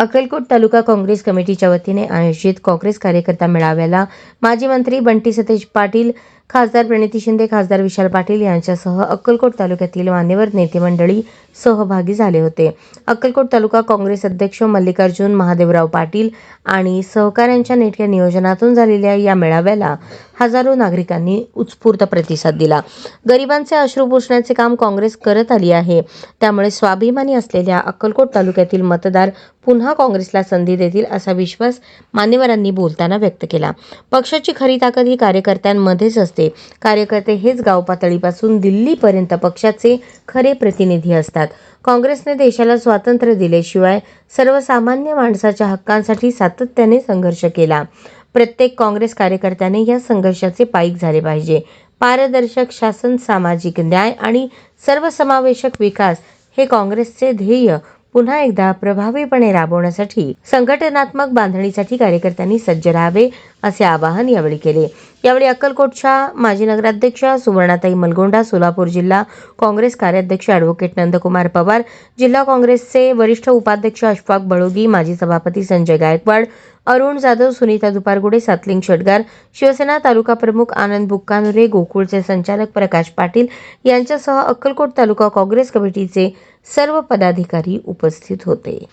अक्कलकोट तालुका काँग्रेस कमिटीच्या वतीने आयोजित काँग्रेस कार्यकर्ता मेळाव्याला माजी मंत्री बंटी सतेज पाटील खासदार प्रणिती शिंदे खासदार विशाल पाटील यांच्यासह अक्कलकोट तालुक्यातील मान्यवर नेते मंडळी सहभागी झाले होते. अक्कलकोट तालुका काँग्रेस अध्यक्ष मल्लिकार्जुन महादेवराव पाटील आणि सहकाऱ्यांच्या नेटक्या नियोजनातून झालेल्या या मेळाव्याला हजारो नागरिकांनी उत्स्फूर्त प्रतिसाद दिला. गरिबांचे अश्रू पुसण्याचे काम काँग्रेस करत आली आहे. त्यामुळे स्वाभिमानी असलेल्या अक्कलकोट तालुक्यातील मतदार पुन्हा काँग्रेसला संधी देतील असा विश्वास मान्यवरांनी बोलताना व्यक्त केला. पक्षाची खरी ताकद ही कार्यकर्त्यांमध्येच असते. कार्यकर्ते हेच गाव पातळीपासून दिल्लीपर्यंत पक्षाचे खरे प्रतिनिधी असतात. काँग्रेसने देशाला स्वातंत्र्य दिल्याशिवाय सर्वसामान्य माणसाच्या हक्कांसाठी सातत्याने संघर्ष केला. प्रत्येक काँग्रेस कार्यकर्त्याने या संघर्षाचे पाईक झाले पाहिजे. पारदर्शक शासन सामाजिक न्याय आणि सर्वसमावेशक विकास हे काँग्रेसचे ध्येय पुन्हा एकदा प्रभावीपणे राबवण्यासाठी संघटनात्मक बांधणीसाठी कार्यकर्त्यांनी सज्ज राहावे असे आवाहन यावेळी केले. यावेळी अक्कलकोटच्या माजी नगराध्यक्ष सुवर्णाताई मलगोंडा सोलापूर जिल्हा काँग्रेस कार्याध्यक्ष अॅडव्होकेट नंदकुमार पवार जिल्हा काँग्रेसचे वरिष्ठ उपाध्यक्ष अशफाक बळोगी माजी सभापती संजय गायकवाड अरुण जाधव सुनीता दुपारगुडे सातलिंग शेटगार शिवसेना तालुका प्रमुख आनंद बुक्कानुरे गोकुळचे संचालक प्रकाश पाटील यांच्यासह अक्कलकोट तालुका काँग्रेस कमिटीचे सर्व पदाधिकारी उपस्थित होते.